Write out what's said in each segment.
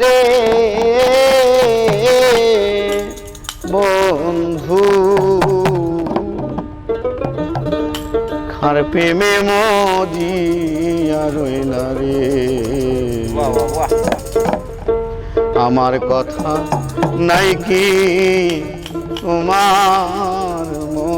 রে। বন্ধু খার প্রেমে মজিয়া রইলা রে। আমার কথা নাই কি তোমার মন?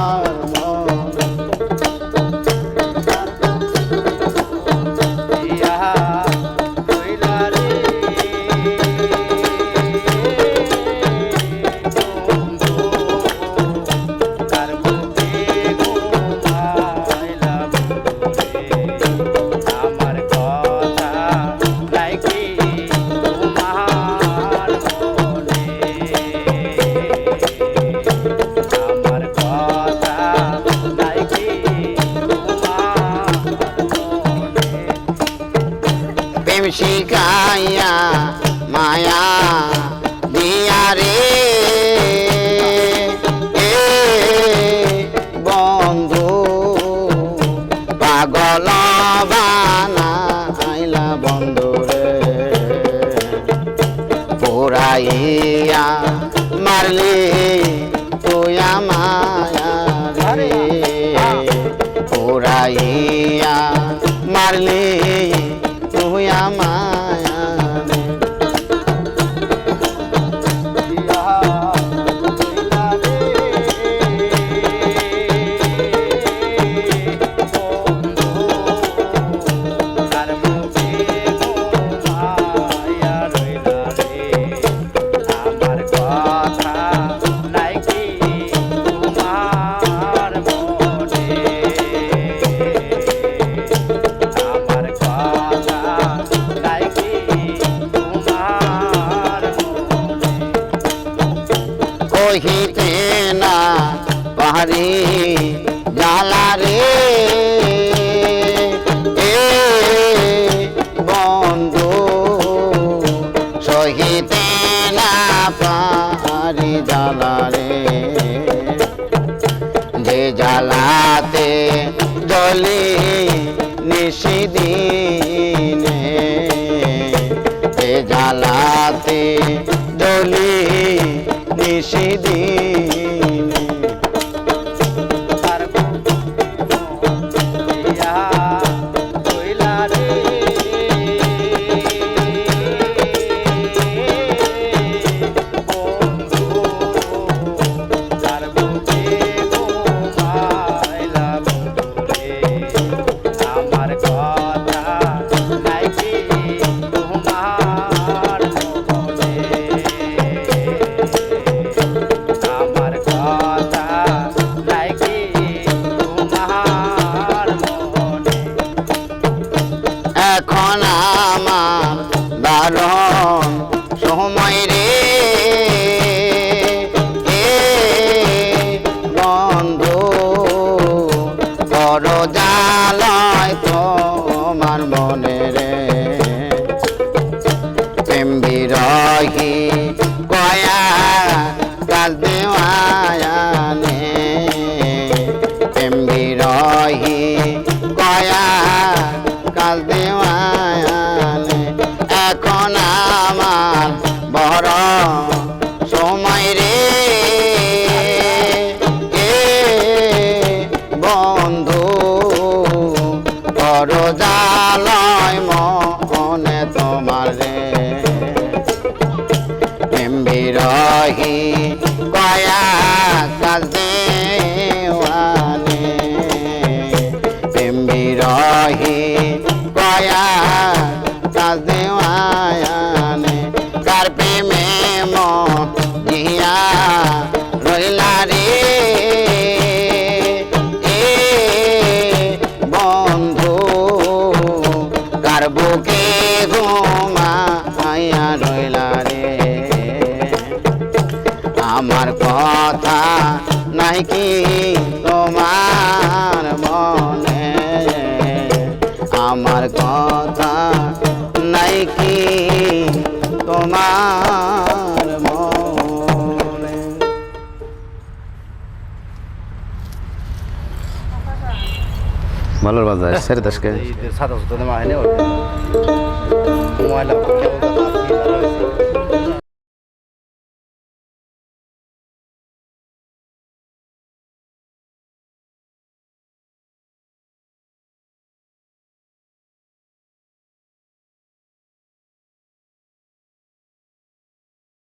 রে। এ বন্ধু পাগল বানাইলা বন্ধু রে। পুরাইয়া মারলি রে জালা রে। এ বন্ধু, সহিতে না পারি জালা রে। যে জালাতে জলে নিশিদিনে এ জালাতে জলে নিশিদিন চলনের রহি কয়া নাই কি তোমার মনে? আমার কথা নাই কি তোমার মনে? ভালোর বাজার দশকে ঈদের সাদা সুতো মাহিনে ময়লা কেউ